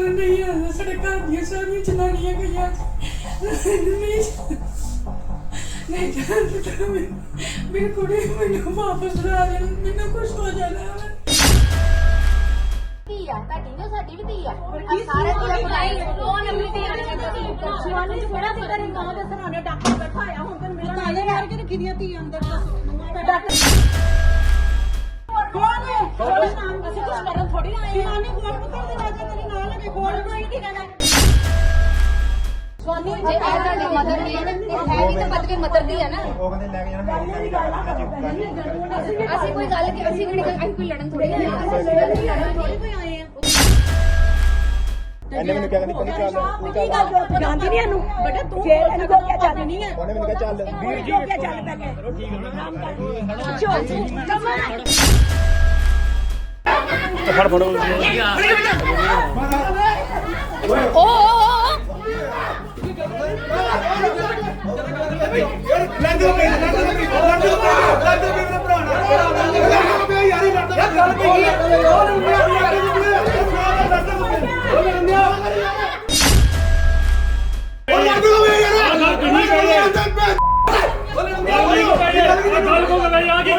ਨਹੀਂ ਆ ਸਾਡੇ ਘਰ ਦੀਆਂ ਸਾਰੀਆਂ ਜਨਾਨੀਆਂ ਗਈਆਂ ਨਹੀਂ ਨਹੀਂ ਚਾਹਤਾ ਮੇਰੇ ਕੁੜੀ ਮੈਨੂੰ ਵਾਪਸ ਲਾ ਦੇਣ ਮੈਨੂੰ ਕੁਝ ਹੋ ਜਾਣਾ ਵਾ। ਧੀ ਆ ਤੁਹਾਡੀ ਵੀ ਸਾਡੀ ਵੀ ਧੀ ਆ ਆਹ ਸਾਰੇ ਧੀ ਬਣਾਈ ਕੌਣ ਆਪਣੀ ਧੀ ਆ ਸ਼ਿਵਾਨੀ ਚ ਬੜਾ ਪਤਾ ਨਹੀਂ ਗਾਂ ਦੇ ਸਰਾਣੇ ਡਾਕਟਰ ਬੈਠਾ ਆ ਹੁਣ ਤੈਨੂੰ ਮਿਲਣ ਤਾਲੇ ਮਾਰ ਕੇ ਰੱਖੀ ਦੀਆਂ ਧੀ ਅੰਦਰ ਡਾਕਟਰ ਕੌਣ ਹੈ ਕੌਣ ਨਾਮ ਅਸੀਂ ਕੁਝ ਕਰਨ ਥੋੜੀ ਆਏ ਸ਼ਿਵਾਨੀ ਕੋਲ ਪੁੱਤਰ ਦੇ ਰਾਜਾ ਤੇਰੇ ਨਾਲ ਲਗੇ ਕੋਲ ਕੋਈ ਨਹੀਂ ਕਹਿਣਾ ਸ਼ਿਵਾਨੀ ਜੇ ਇਹ ਤੁਹਾਡੀ ਮਦਰ ਦੀ ਹੈ ਇਹ ਹੈ ਵੀ ਤਾਂ ਪਦਵੀ ਮਦਰ ਦੀ ਹੈ ਨਾ ਉਹ ਕਹਿੰਦੇ ਲੈ ਕੇ ਜਾਣਾ ਮੇਰੀ ਨਹੀਂ ਕਰਨਾ ਅਸੀਂ ਕੋਈ ਗੱਲ ਕਿ ਅਸੀਂ ਕਿਹੜੀ ਗੱਲ ਅਸੀਂ ਕੋਈ ਲੜਨ ਥੋੜੀ ਆਏ ਹਾਂ ਅਸੀਂ ਲੜਨ ਥੋੜੀ ਆਏ ਆ ਇਹਨੇ ਮੈਨੂੰ ਕਿਹਾ ਕਹਿੰਦੀ ਚੱਲ ਤੂੰ ਚੱਲ ਜਾਣਦੀ ਨਹੀਂ ਇਹਨੂੰ ਬੇਟਾ ਤੂੰ ਜੇ। ਇਹਨੂੰ ਕੋ ਕਿਆ ਚੱਲ ਨਹੀਂ ਹੈ। ਉਹਨੇ ਮੈਨੂੰ ਕਿਹਾ ਚੱਲ। ਵੀਰ ਜੀ ਕਿਆ ਚੱਲ ਪਹਿਲੇ ਚਲੋ। ਕਮਾ ਫੜ ਫੜੋ ਓ ਗੱਲ ਕੋ ਗੱਲ ਆ ਕੀ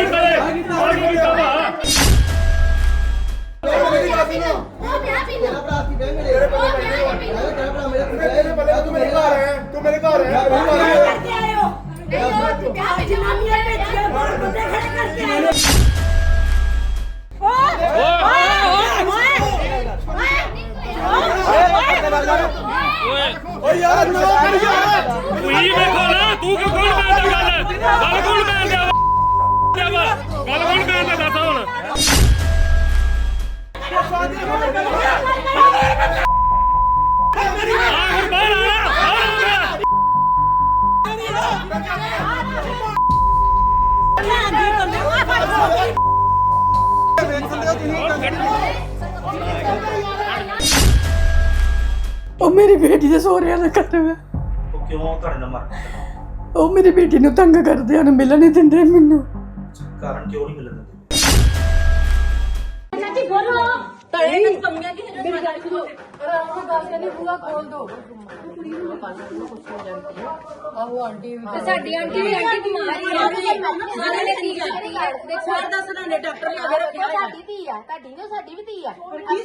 ਓ ਯਾਰ ਨਾ ਕਰ ਯਾਰ ਤੂੰ ਹੀ ਵੇਖੋ ਨਾ ਤੂੰ ਕਿ ਕੌਣ ਕਰਦਾ ਗੱਲ ਗੱਲ ਕੌਣ ਕਰਦਾ ਵਾ ਗੱਲ ਕੌਣ ਕਰਦਾ ਦੱਸ ਹੁਣ ਆ ਹੁਣ ਬਾਹਰ ਆ ਬਾਹਰ ਆ ਉਹ ਮੇਰੀ ਬੇਟੀ ਦੇ ਸਹੁਰਿਆਂ ਦਾ ਘਰ ਵਾ ਉਹ ਕਿਉਂ ਤੁਹਾਡੇ ਨਾਲ ਮਰ ਉਹ ਮੇਰੀ ਬੇਟੀ ਨੂੰ ਤੰਗ ਕਰਦੇ ਹਨ ਮਿਲਣ ਨਹੀਂ ਦਿੰਦੇ ਮੈਨੂੰ। ਕਾਰਨ ਕਿਉਂ ਨਹੀਂ ਮਿਲਣ ਦਿੰਦੇ? ਸੱਚੀ ਬੋਲੋ। ਤੜੇ ਨੂੰ ਕਮੀਆਂ ਕਿ ਮੇਰੀ ਗੱਲ ਸੁਣੋ। ਉਹ ਗੱਲ ਕਹਿੰਦੀ ਬੂਆ ਖੋਲ ਦੋ। ਕੁੜੀ ਨੂੰ ਪਾ ਲਓ ਕੁਛ ਹੋ ਜਾਂਦੀ ਹੈ ਆਹੋ ਆਂਟੀ ਵੀ ਤੇ ਸਾਡੀ ਆਂਟੀ ਵੀ ਆਂਟੀ ਬਿਮਾਰੀ ਆ। ਉਹਨਾਂ ਨੇ ਕੀ ਕਰੀ ਆ? ਦੇਖੋ ਸਰ ਦਾ ਸਰਾਣੇ ਡਾਕਟਰ ਲਾ ਕੇ ਰੱਖਿਆ ਉਹ ਸਾਡੀ ਧੀ ਆ ਤੁਹਾਡੀ ਸਾਡੀ ਵੀ ਧੀ ਆ।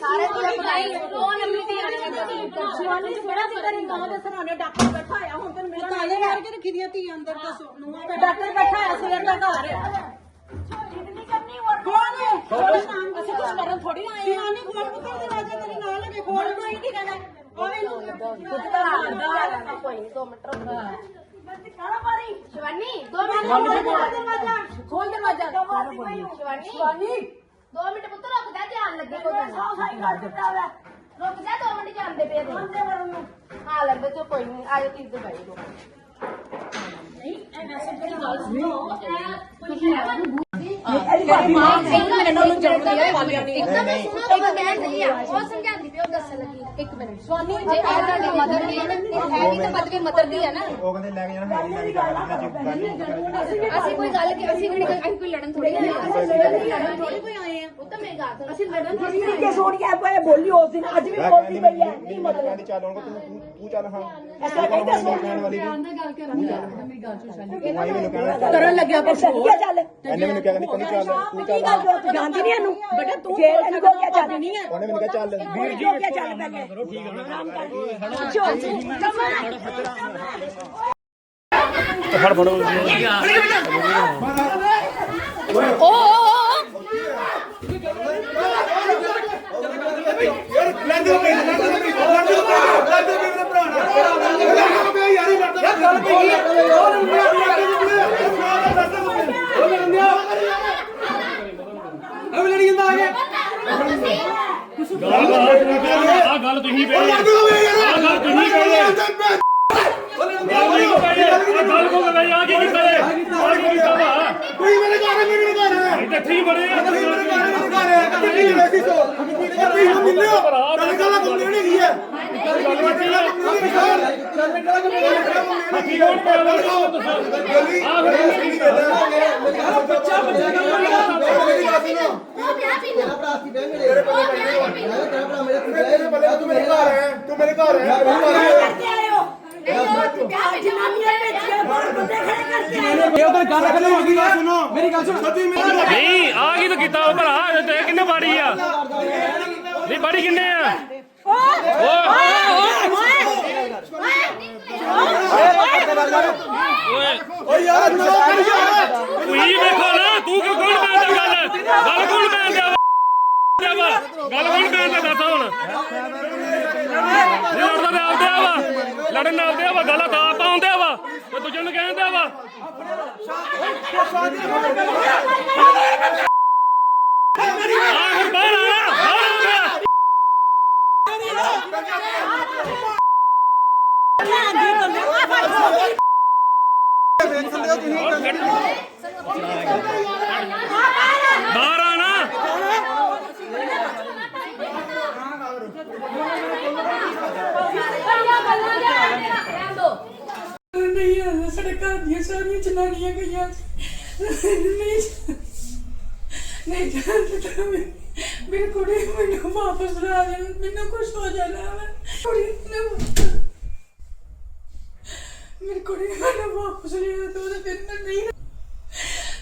ਸਾਰੇ ਧੀ ਬਣਾਈ ਆ ਚ ਬੜਾ ਦੇ ਡਾਕਟਰ ਬੈਠਾ ਆ ਹੁਣ ਤੈਨੂੰ ਮਿਲਣ ਤਾਲੇ ਮਾਰ ਕੇ ਰੱਖੀ ਦੀਆਂ ਧੀ ਅੰਦਰ ਦੱਸੋ। ਡਾਕਟਰ ਬੈਠਾ ਆ ਸਵੇਰ ਦਾ ਘਰ। ਕੌਣ ਹੈ? ਅਸੀਂ ਕੁਝ ਕਰਨ ਥੋੜੀ ਆਏ ਸ਼ਿਵਾਨੀ ਕੋਲ ਪੁੱਤਰ ਦੇ ਰਾਜਾ ਤੇਰੇ ਨਾਲ ਲਗੇ ਕੋਲ ਕੋਈ ਨਹੀਂ ਕਹਿਣਾ ਓਏ ਕੁੱਤਾ ਮਾਰਦਾ ਕੋਈ ਨਹੀਂ 2 ਮਿੰਟ ਰੁਕ। ਸ਼ਿਵਾਨੀ 2 ਮਿੰਟ ਖੋਲ ਦਰਵਾਜ਼ਾ। ਸ਼ਿਵਾਨੀ ਸ਼ਿਵਾਨੀ। 2 ਮਿੰਟ ਪੁੱਤ ਰੁਕ ਜਾ ਧਿਆਨ ਲੱਗੇ ਕੋਈ ਗੱਲ ਦਿੱਤਾ ਵਾ। ਰੁਕ ਜਾ 2 ਮਿੰਟ ਜਾਂਦੇ ਪਏ ਨੇ। ਨੂੰ ਹਾਂ ਲੱਗੇ ਚੋ ਕੋਈ ਨਹੀਂ ਆਇਓ ਤੀ ਤੇ ਬੈਠੋ ਇਹਦੀ ਭਾਬੀ ਮਾਂ ਇੱਕ ਮਿੰਟ ਨੂੰ ਜਲਦੀ ਆ ਇੱਕਦਮ ਸੁਣੋ ਇੱਕ ਮਿੰਟ। ਨਹੀਂ ਆ ਉਹ ਸਮਝਾਉਂਦੀ ਪਈ ਉਹ ਦੱਸਣ ਲੱਗੀ। ਇੱਕ ਮਿੰਟ। ਸਵਾਨੀ ਜੇ ਇਹ ਤੁਹਾਡੀ ਮਦਰ ਦੀ ਹੈ ਨਾ ਇਹ ਹੈ। ਵੀ ਤਾਂ ਪਦਵੀ ਮਦਰ ਦੀ ਹੈ ਨਾ। ਉਹ ਕਹਿੰਦੇ ਲੈ ਕੇ ਜਾਣਾ ਮੇਰੀ ਨਹੀਂ ਕਰਨਾ ਅਸੀਂ ਕੋਈ ਗੱਲ ਕਿ ਅਸੀਂ ਕਿਹੜੀ ਅਸੀਂ ਕੋਈ ਲੜਨ ਥੋੜੀ ਆਏ ਹਾਂ ਅਸੀਂ ਲੜਨ ਥੋੜੀ ਕੋਈ ਆਏ ਆ ਉਹ ਤਾਂ ਮੇਰੀ ਗੱਲ ਸੁਣ। ਅਸੀਂ ਲੜਨ ਥੋੜੀ ਆਏ ਕਿ ਸੋਨੀਆ ਪਏ? ਬੋਲੀ ਉਸ ਦਿਨ ਅੱਜ ਵੀ ਬੋਲਦੀ ਪਈ ਹੈ ਨਹੀਂ ਮਤਲਬ। ਕਹਿੰਦੀ ਚੱਲ ਹੁਣ ਤੂੰ ਤੂੰ ਤੂੰ ਚੱਲ ਹਾਂ। ਐਸਾ ਕਹਿੰਦਾ ਕਹਿਣ ਵਾਲੀ ਨਹੀਂ ਗੱਲ ਕਰਨੀ ਮੇਰੀ ਗੱਲ ਸੁਣ ਭਾਈ ਮੈਨੂੰ ਕਹਿਣਾ ਕਰਨ ਲੱਗਿਆ ਕੁਛ ਕੀ ਚੱਲ। ਇਹਨੇ ਮੈਨੂੰ ਕਿਹਾ ਕਹਿੰਦੀ ਕੋਈ ਚੱਲ ਤੂੰ ਕੀ ਚੱਲ ਗੱਲ ਤੂੰ ਜਾਣਦੀ ਨਹੀਂ ਇਹਨੂੰ ਬੇਟਾ ਤੂੰ ਜੇ ਇਹਨੂੰ ਕੋ ਕਿਆ ਚੱਲ। ਨਹੀਂ ਹੈ। ਉਹਨੇ ਮੈਨੂੰ ਕਿਹਾ ਚੱਲ। ਵੀਰ ਜੀ ਕਿਆ ਚੱਲ ਪਹਿਲੇ। ਚਲੋ ਕਮਾ ਫੜ ਫੜੋ। ਓ ਓ ਓ ਆ ਗੱਲ ਤੁਸੀਂ ਵੇ ਆ ਗੱਲ ਤੁਸੀਂ ਕਹੇ ਆ ਗੱਲ ਕੋ ਗੱਲ ਆ ਕੀ ਕੀਤਾ ਏ ਆ ਕੀ ਕੀਤਾ ਵਾ ਕੋਈ ਮੇਰੇ ਘਰ ਹੈ ਮੇਰੇ ਘਰ ਹੈ ਇੱਥੇ ਠੀਕ ਬੜੇ ਆ ਮੇਰੇ ਘਰ ਮੇਰੇ ਘਰ ਬਾੜੀ ਕਿੰਨੇ ਆ? ਓ ਯਾਰ ਨਾ ਕਰ ਯਾਰ ਤੁਸੀਂ ਵੇਖੋ ਨਾ, ਤੂੰ ਕਿਉਂ ਕੌਣ ਪੈਂਦਾ ਗੱਲ? ਗੱਲ ਕੌਣ ਪੈਂਦਾ ਵਾ ਗੱਲ ਕੌਣ ਪੈਂਦਾ ਦੱਸ ਹੁਣ? ਲੜਦਾ ਤੇ ਆਪਦੇ ਆ ਵਾ। ਲੜਨ ਆਪਦੇ ਆ ਵਾ, ਗੱਲ ਤਾਂ ਆਪਾਂ ਆਉਂਦੇ ਆ ਵਾ। ਤੇ ਦੂਜੇ ਨੂੰ ਕਹਿੰਦੇ ਵਾ। ਆ ਹੁਣ ਬਾਹਰ ਆ। ਬਾਹਰ ਆ ਨਾ ਨਹੀਂ ਆ ਸਾਡੇ ਘਰ ਦੀਆਂ ਸਾਰੀਆਂ ਜਨਾਨੀਆਂ ਗਈਆਂ ਨਹੀਂ ਨਹੀਂ ਜਾਣ ਮੇਰੇ ਕੁੜੀ ਮੈਨੂੰ ਵਾਪਸ ਲਾ ਦੇ ਮੈਨੂੰ ਕੁਝ ਹੋ ਜਾਣਾ ਵਾ ਕੁੜੀ ਨੂੰ ਮੇਰੇ ਕੁੜੀ ਨੂੰ ਮੈਨੂੰ ਵਾਪਸ ਲਿਆ ਤੋ ਉਹਦੇ ਫਿਰ ਮੈਂ ਨਹੀਂ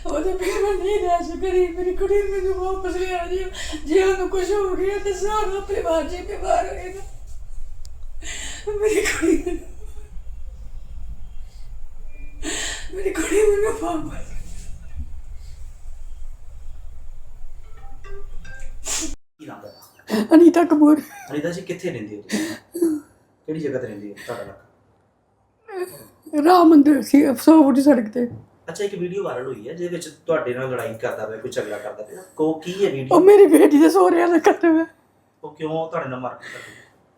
ਉਹਦੇ ਫਿਰ ਮੈਂ ਨਹੀਂ ਰਹਿ ਸਕਦੀ। ਮੇਰੀ ਕੁੜੀ ਮੈਨੂੰ ਵਾਪਸ ਲਿਆ ਜੀ ਜੇ ਉਹਨੂੰ ਕੁਛ ਹੋ ਗਿਆ ਤੇ ਸਾਰਾ ਪਰਿਵਾਰ ਜੀ ਬਿਮਾਰ ਹੋਏਗਾ ਮੇਰੀ ਕੁੜੀ ਮੇਰੀ ਕੁੜੀ ਮੈਨੂੰ ਵਾਪਸ ਅਨੀਤਾ ਕਪੂਰ। ਅਨੀਤਾ ਜੀ ਕਿੱਥੇ ਰਹਿੰਦੇ ਹੋ ਤੁਸੀਂ? ਕਿਹੜੀ ਜਗ੍ਹਾ ਤੇ ਰਹਿੰਦੇ ਹੋ ਤੁਹਾਡਾ ਇਲਾਕਾ? ਰਾਮ ਮੰਦਿਰ ਸੀ ਸੌ ਫੁੱਟ ਸੜਕ ਤੇ। ਅੱਛਾ ਇੱਕ ਵੀਡੀਓ ਵਾਇਰਲ ਹੋਈ ਹੈ ਜਿਹਦੇ ਵਿੱਚ ਤੁਹਾਡੇ ਨਾਲ ਲੜਾਈ ਕਰਦਾ ਪਿਆ ਕੋਈ ਝਗੜਾ ਕਰਦਾ ਪਿਆ। ਕੋ ਕੀ ਹੈ ਉਹ ਵੀਡੀਓ ਮੇਰੀ ਬੇਟੀ ਦੇ ਸਹੁਰਿਆਂ ਦਾ ਘਰ ਵਾ ਉਹ ਕਿਉਂ ਤੁਹਾਡੇ ਨਾਲ ਮਾਰ ਕਰਦਾ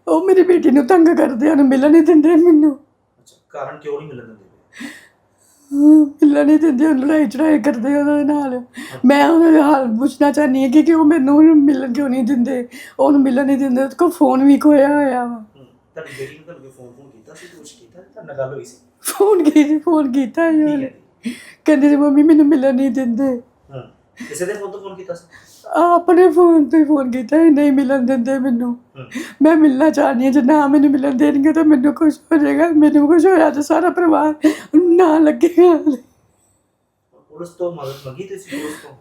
ਉਹ ਮੇਰੀ ਬੇਟੀ ਨੂੰ ਤੰਗ ਕਰਦੇ ਹਨ ਮਿਲਣ ਨਹੀਂ ਦਿੰਦੇ ਮੈਨੂੰ। ਅੱਛਾ ਕਾਰਨ ਕਿਉਂ ਨਹੀਂ ਮਿਲਣ ਦਿੰਦੇ? ਪਏ? ਮਿਲਣ ਨਹੀਂ ਦਿੰਦੇ ਉਹ ਲੜਾਈ ਚੜਾਈ ਕਰਦੇ ਉਹਦੇ ਨਾਲ। ਮੈਂ ਉਹਨਾਂ ਦਾ ਹਾਲ ਪੁੱਛਣਾ ਚਾਹਨੀ ਹਾਂ ਕਿ ਕਿ ਉਹ ਮੈਨੂੰ ਮਿਲਣ ਕਿਉਂ ਨਹੀਂ ਦਿੰਦੇ? ਉਹਨੂੰ ਮਿਲਣ ਨਹੀਂ ਦਿੰਦੇ ਉਹਦੇ ਕੋਲ ਫੋਨ ਵੀ ਖੋਇਆ ਹੋਇਆ ਵਾ। ਤੁਹਾਡੀ ਬੇਟੀ ਨੂੰ ਤੁਹਾਨੂੰ ਫੋਨ ਫੋਨ ਕੀਤਾ ਸੀ ਕੁਝ ਕੀਤਾ? ਤੁਹਾਡੇ ਨਾਲ ਗੱਲ ਹੋਈ ਸੀ? ਫੋਨ ਕੀ ਫੋਨ ਕੀਤਾ ਸੀ ਉਹਨੇ। ਕਹਿੰਦੇ ਸੀ ਮੰਮੀ ਮੈਨੂੰ ਮਿਲਣ ਨਹੀਂ ਦਿੰਦੇ। ਹੂੰ। ਕਿਸੇ ਦੇ ਫੋਨ ਤੋਂ ਫੋਨ ਕੀਤਾ ਸੀ? ਆ ਆਪਣੇ ਫੋਨ ਤੋਂ ਹੀ ਫੋਨ ਕੀਤਾ ਸੀ, ਨਹੀਂ ਮਿਲਣ ਦਿੰਦੇ ਮੈਨੂੰ। ਹੂੰ। ਮੈਂ ਮਿਲਣਾ ਚਾਹਨੀ ਹਾਂ ਜੇ ਨਾ ਮੈਨੂੰ ਮਿਲਣ ਦੇਣਗੇ ਤਾਂ ਮੈਨੂੰ ਕੁਝ ਹੋ ਜਾਏਗਾ ਮੈਨੂੰ ਕੁਝ ਹੋਇਆ ਤਾਂ ਸਾਰਾ ਪਰਿਵਾਰ ਨਾ ਲੱਗੇਗਾ ਪੁਲਿਸ ਤੋਂ ਮਦਦ ਮੰਗੀ ਤੁਸੀਂ ਪੁਲਿਸ ਤੋਂ?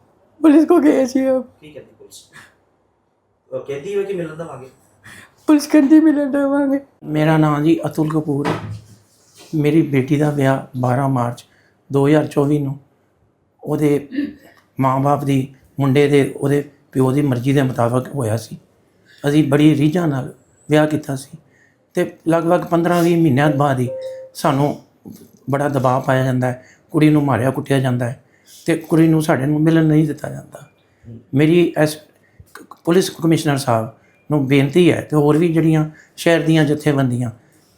ਪੁਲਿਸ ਕੋ ਗਏ ਸੀ ਉਹ। ਕੀ ਕਹਿੰਦੀ ਪੁਲਿਸ? ਉਹ ਕਹਿੰਦੀ ਹੈ ਕਿ ਮਿਲਣ ਦਵਾਂਗੇ। ਪੁਲਿਸ ਕਹਿੰਦੀ ਮਿਲਣ ਦੇਵਾਂਗੇ। ਮੇਰਾ ਨਾਮ ਜੀ ਅਤੁਲ ਕਪੂਰ ਮੇਰੀ ਬੇਟੀ ਦਾ ਵਿਆਹ 12 ਮਾਰਚ 2024 ਨੂੰ। ਉਹਦੇ ਮਾਂ-ਬਾਪ ਦੀ, ਮੁੰਡੇ ਦੇ, ਉਹਦੇ ਪਿਓ ਦੀ ਮਰਜ਼ੀ ਦੇ ਮੁਤਾਬਕ ਹੋਇਆ ਸੀ। ਅਸੀਂ ਬੜੀ ਰੀਝਾਂ ਨਾਲ ਵਿਆਹ ਕੀਤਾ ਸੀ ਤੇ ਲਗਭਗ 15-20 ਮਹੀਨਿਆਂ ਬਾਅਦ ਹੀ ਸਾਨੂੰ ਬੜਾ ਦਬਾਅ ਪਾਇਆ ਜਾਂਦਾ ਹੈ। ਕੁੜੀ ਨੂੰ ਮਾਰਿਆ, ਕੁੱਟਿਆ ਜਾਂਦਾ ਹੈ ਤੇ ਕੁੜੀ ਨੂੰ ਸਾਡੇ ਨੂੰ ਮਿਲਣ ਨਹੀਂ ਦਿੱਤਾ ਜਾਂਦਾ। ਮੇਰੀ ਐਸ ਪੁਲਿਸ ਕਮਿਸ਼ਨਰ ਸਾਹਿਬ ਨੂੰ ਬੇਨਤੀ ਹੈ ਤੇ ਹੋਰ ਵੀ ਜਿਹੜੀਆਂ ਸ਼ਹਿਰ ਦੀਆਂ ਜਥੇਬੰਦੀਆਂ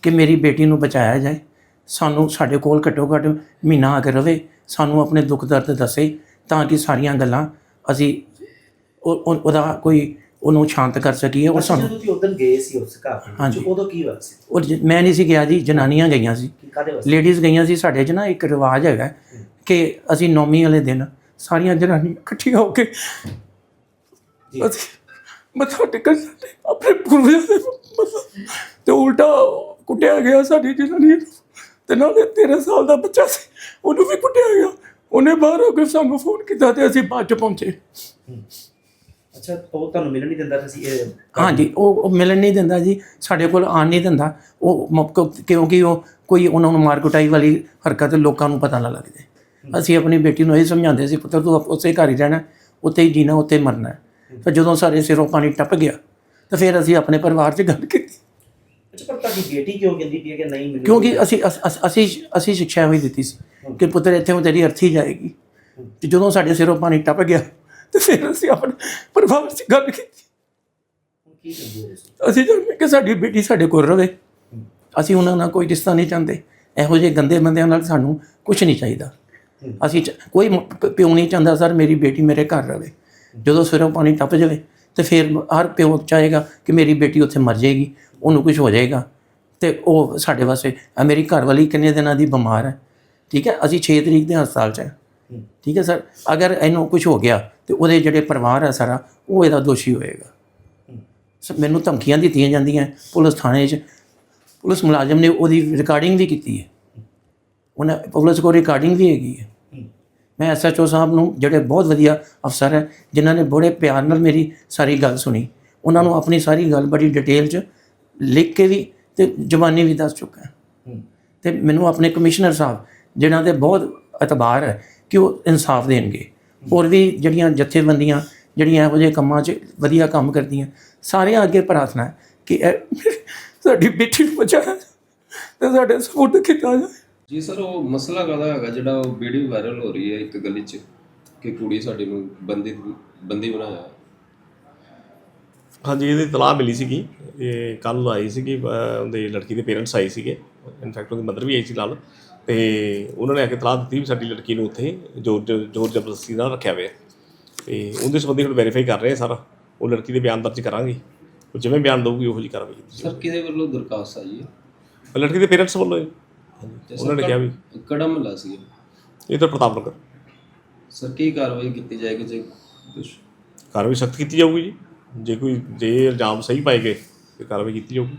ਕਿ ਮੇਰੀ ਬੇਟੀ ਨੂੰ ਬਚਾਇਆ ਜਾਏ, ਸਾਨੂੰ ਸਾਡੇ ਕੋਲ ਘੱਟੋ ਘੱਟ ਮਹੀਨਾ ਆ ਕੇ ਰਵੇ, ਸਾਨੂੰ ਆਪਣੇ ਦੁੱਖ ਦਰਦ ਦੱਸੇ ਤਾਂ ਕਿ ਸਾਰੀਆਂ ਗੱਲਾਂ ਅਸੀਂ ਉਹ- ਉਹ- ਉਹਦਾ ਕੋਈ ਉਹਨੂੰ ਸ਼ਾਂਤ ਕਰ ਸਕੀਏ ਔਰ ਸਾਨੂੰ ਤੁਸੀਂ ਉਦੋਂ ਗਏ ਸੀ ਉਸ ਘਰ ਵਿੱਚ। ਉਦੋਂ ਕੀ ਸੀ? ਔਰ ਜ- ਮੈਂ ਨਹੀਂ ਸੀ ਗਿਆ ਜੀ ਜਨਾਨੀਆਂ ਗਈਆਂ ਸੀ। ਲੇਡੀਜ਼ ਗਈਆਂ ਸੀ ਸਾਡੇ 'ਚ ਨਾ ਇੱਕ ਰਿਵਾਜ ਹੈਗਾ ਕਿ ਅਸੀਂ ਨੌਮੀ ਵਾਲੇ ਦਿਨ ਸਾਰੀਆਂ ਜਨਾਨੀਆਂ ਇਕੱਠੀਆਂ ਹੋ ਕੇ ਜੀ। ਅਸੀਂ ਮੱਥਾ ਟੇਕਣ ਜਾਂਦੇ ਆਪਣੇ ਪੂਰਵਜਾਂ ਦੇ ਤੇ ਉਲਟਾ ਕੁੱਟਿਆ ਗਿਆ ਸਾਡੀ ਜਨਾਨੀ ਨੂੰ। ਤੇ ਨਾਲੇ 13 ਸਾਲ ਦਾ ਬੱਚਾ ਸੀ ਉਹਨੂੰ ਵੀ ਕੁੱਟਿਆ ਗਿਆ। ਉਹਨੇ ਬਾਹਰ ਹੋ ਕੇ ਸਾਨੂੰ ਫੋਨ ਕੀਤਾ ਤੇ ਅਸੀਂ ਬਾਅਦ ਚ ਪਹੁੰਚੇ। ਅੱਛਾ ਉਹ ਤੁਹਾਨੂੰ ਮਿਲਣ ਨਹੀਂ ਦਿੰਦਾ ਤੁਸੀਂ ਇਹ ਹਾਂਜੀ ਉਹ ਉਹ ਮਿਲਣ ਨਹੀਂ ਦਿੰਦਾ ਜੀ ਸਾਡੇ ਕੋਲ ਆਣ ਨਹੀਂ ਦਿੰਦਾ। ਉਹ ਕਿਉਂਕਿ ਉਹ ਕੋਈ ਉਹਨਾਂ ਨੂੰ ਮਾਰ ਕੁਟਾਈ ਵਾਲੀ ਹਰਕਤ ਲੋਕਾਂ ਨੂੰ ਪਤਾ ਨਾ ਲੱਗ ਜਾਏ ਅਸੀਂ ਆਪਣੀ ਬੇਟੀ ਨੂੰ ਇਹ ਸਮਝਾਉਂਦੇ ਸੀ ਪੁੱਤਰ ਤੂੰ ਉਸੇ ਘਰ ਹੀ ਰਹਿਣਾ ਉੱਥੇ ਹੀ ਜੀਣਾ ਉੱਥੇ ਮਰਨਾ। ਹੈ। ਤਾਂ ਜਦੋਂ ਸਾਡੇ ਸਿਰੋਂ ਪਾਣੀ ਟੱਪ ਗਿਆ ਤਾਂ ਫਿਰ ਅਸੀਂ ਆਪਣੇ ਪਰਿਵਾਰ 'ਚ ਗੱਲ ਕੀਤੀ। ਅੱਛਾ ਪਰ ਤੁਹਾਡੀ ਬੇਟੀ ਕਿਉਂ ਕਹਿੰਦੀ ਪਈ ਹੈ ਕਿ ਨਹੀਂ ਮੈਨੂੰ ਕਿਉਂਕਿ ਅਸੀਂ ਅਸ- ਅਸ- ਅਸੀਂ ਅਸੀਂ ਸਿੱਖਿਆ ਹੋਈ ਦਿੱਤੀ ਸੀ। ਕਿ ਪੁੱਤਰ ਇੱਥੇ ਤੇਰੀ ਅਰਥੀ ਜਾਏਗੀ। ਤੇ ਜਦੋਂ ਸਾਡੇ ਸਿਰੋਂ ਪਾਣੀ ਟੱਪ ਗਿਆ ਤੇ ਫਿਰ ਅਸੀਂ ਆਪਣੇ ਪਰਿਵਾਰ 'ਚ ਗੱਲ ਕੀਤੀ। ਅਸੀਂ ਚਾਹੁੰਦੇ ਕਿ ਸਾਡੀ ਬੇਟੀ ਸਾਡੇ ਕੋਲ ਰਵੇ। ਅਸੀਂ ਉਹਨਾਂ ਨਾਲ ਕੋਈ ਰਿਸ਼ਤਾ ਨਹੀਂ ਚਾਹੁੰਦੇ। ਇਹੋ ਜਿਹੇ ਗੰਦੇ ਬੰਦਿਆਂ ਨਾਲ ਸਾਨੂੰ ਕੁਝ ਨਹੀਂ ਚਾਹੀਦਾ। ਅਸੀਂ ਕੋਈ ਪਿਓ ਨਹੀਂ ਚਾਹੁੰਦਾ ਸਰ ਮੇਰੀ ਬੇਟੀ ਮੇਰੇ ਘਰ ਰਵੇ। ਜਦੋਂ ਸਿਰੋਂ ਪਾਣੀ ਟੱਪ ਜਾਵੇ ਤੇ ਫਿਰ ਹਰ ਪਿਓ ਚਾਹੇਗਾ ਕਿ ਮੇਰੀ ਬੇਟੀ ਉੱਥੇ ਮਰ ਜਾਏਗੀ ਉਹਨੂੰ ਕੁਝ ਹੋ ਜਾਏਗਾ। ਤੇ ਉਹ ਸਾਡੇ ਵਾਸਤੇ ਮੇਰੀ ਘਰ ਵਾਲੀ ਕਿੰਨੇ ਦਿਨਾਂ ਦੀ ਬਿਮਾਰ ਹੈ। ਠੀਕ ਹੈ? ਅਸੀਂ 6 ਤਰੀਕ ਦੇ ਹਸਪਤਾਲ 'ਚ ਹੈ। ਠੀਕ ਹੈ ਸਰ? ਅਗਰ ਇਹਨੂੰ ਕੁਝ ਹੋ ਗਿਆ ਤੇ ਉਹਦੇ ਜਿਹੜੇ ਪਰਿਵਾਰ ਹੈ ਸਾਰਾ ਉਹ ਇਹਦਾ ਦੋਸ਼ੀ ਹੋਏਗਾ। ਸਰ ਮੈਨੂੰ ਧਮਕੀਆਂ ਦਿੱਤੀਆਂ ਜਾਂਦੀਆਂ ਪੁਲਿਸ ਥਾਣੇ 'ਚ। ਪੁਲਿਸ ਮੁਲਾਜ਼ਮ ਨੇ ਉਹਦੀ ਰਿਕਾਰਡਿੰਗ ਵੀ ਕੀਤੀ ਹੈ। ਉਹਨਾਂ ਪੁਲਿਸ ਕੋਲ ਰਿਕਾਰਡਿੰਗ ਵੀ ਹੈਗੀ ਹੈ। ਮੈਂ ਐਸਐਚਓ ਸਾਹਿਬ ਨੂੰ ਜਿਹੜੇ ਬਹੁਤ ਵਧੀਆ ਅਫਸਰ ਹੈ ਜਿਨ੍ਹਾਂ ਨੇ ਬੜੇ ਪਿਆਰ ਨਾਲ ਮੇਰੀ ਸਾਰੀ ਗੱਲ ਸੁਣੀ। ਉਹਨਾਂ ਨੂੰ ਆਪਣੀ ਸਾਰੀ ਗੱਲ ਬੜੀ ਡਿਟੇਲ 'ਚ ਲਿਖ ਕੇ ਵੀ ਤੇ ਜ਼ੁਬਾਨੀ ਵੀ ਦੱਸ ਚੁੱਕਾ ਤੇ ਮੈਨੂੰ ਆਪਣੇ ਕਮਿਸ਼ਨਰ ਸਾਹਿਬ ਜਿਨ੍ਹਾਂ ਦੇ ਬਹੁਤ ਇਤਬਾਰ ਹੈ ਕਿ ਉਹ ਇਨਸਾਫ ਦੇਣਗੇ। ਹੋਰ ਵੀ ਜਿਹੜੀਆਂ ਜਥੇਬੰਦੀਆਂ ਜਿਹੜੀਆਂ ਇਹੋ ਜਿਹੇ ਕੰਮਾਂ 'ਚ ਵਧੀਆ ਕੰਮ ਕਰਦੀਆਂ ਸਾਰਿਆਂ ਅੱਗੇ ਪ੍ਰਾਰਥਨਾ ਹੈ ਕਿ ਇਹ ਸਾਡੀ ਬੇਟੀ ਨੂੰ ਬਚਾ ਤੇ ਸਾਡੇ ਸਪੋਰਟ ਕੀਤਾ ਜਾਏ ਜੀ ਸਰ ਉਹ ਮਸਲਾ ਕਾਹਦਾ ਹੈਗਾ? ਜਿਹੜਾ ਉਹ ਵੀਡੀਓ ਵਾਇਰਲ ਹੋ ਰਹੀ ਹੈ ਇੱਕ ਗਲੀ 'ਚ ਕਿ ਕੁੜੀ ਸਾਡੀ ਨੂੰ ਬੰਦੀ ਬੰਦੀ ਬਣਾਇਆ। ਹਾਂਜੀ ਇਹਦੀ ਤਲਾਹ ਮਿਲੀ ਸੀਗੀ। ਇਹ ਕੱਲ ਆਈ ਸੀਗੀ ਉਹਦੇ ਲੜਕੀ ਦੇ ਪੇਰੈਂਟਸ ਆਏ ਸੀਗੇ। ਇਨਫੈਕਟ ਉਹਦੀ ਮਦਰ ਵੀ ਆਈ ਸੀ ਨਾਲ। ਤੇ ਉਹਨਾਂ ਨੇ ਆ ਕੇ ਤਲਾਹ ਦਿੱਤੀ ਵੀ ਸਾਡੀ ਲੜਕੀ ਨੂੰ ਉੱਥੇ ਜੋਰ ਜੋਰ ਜ਼ਬਰਦਸਤੀ ਨਾਲ ਰੱਖਿਆ ਹੋਇਆ। ਤੇ ਉਹਦੇ ਸੰਬੰਧੀ ਹੁਣ ਵੈਰੀਫਾਈ ਕਰ ਰਹੇ ਆ ਸਾਰਾ। ਉਹ ਲੜਕੀ ਦੇ ਬਿਆਨ ਦਰਜ ਕਰਾਂਗੇ। ਉਹ ਜਿਵੇਂ ਬਿਆਨ ਦਊਗੀ ਉਹੋ ਜੀ ਕਾਰਵਾਈ ਕੀਤੀ ਸਰ ਕਿਹਦੇ ਵੱਲੋਂ ਦਰਖਾਸਤ ਆਈ ਹੈ? ਜਾਊਗੀ। ਲੜਕੀ ਦੇ ਪੇਰੈਂਟਸ ਵੱਲੋਂ। ਤੇ ਉਹਨਾਂ ਨੇ ਕਿਹਾ ਵੀ ਕਿਹੜਾ ਮਹੱਲਾ ਸੀ ਇਹ? ਇਹ ਤਾਂ ਪ੍ਰਤਾਪ ਨਗਰ। ਸਰ ਕੀ ਕਾਰਵਾਈ ਕੀਤੀ ਜਾਏਗੀ ਜੇ ਕੁਛ? ਕਾਰਵਾਈ ਸਖਤ ਕੀਤੀ ਜਾਊਗੀ ਜੀ। ਜੇ ਕੋਈ ਜੇ ਇਲਜ਼ਾਮ ਸਹੀ ਪਾਏ ਗਏ ਤੇ ਕਾਰਵਾਈ ਕੀਤੀ ਜਾਊਗੀ।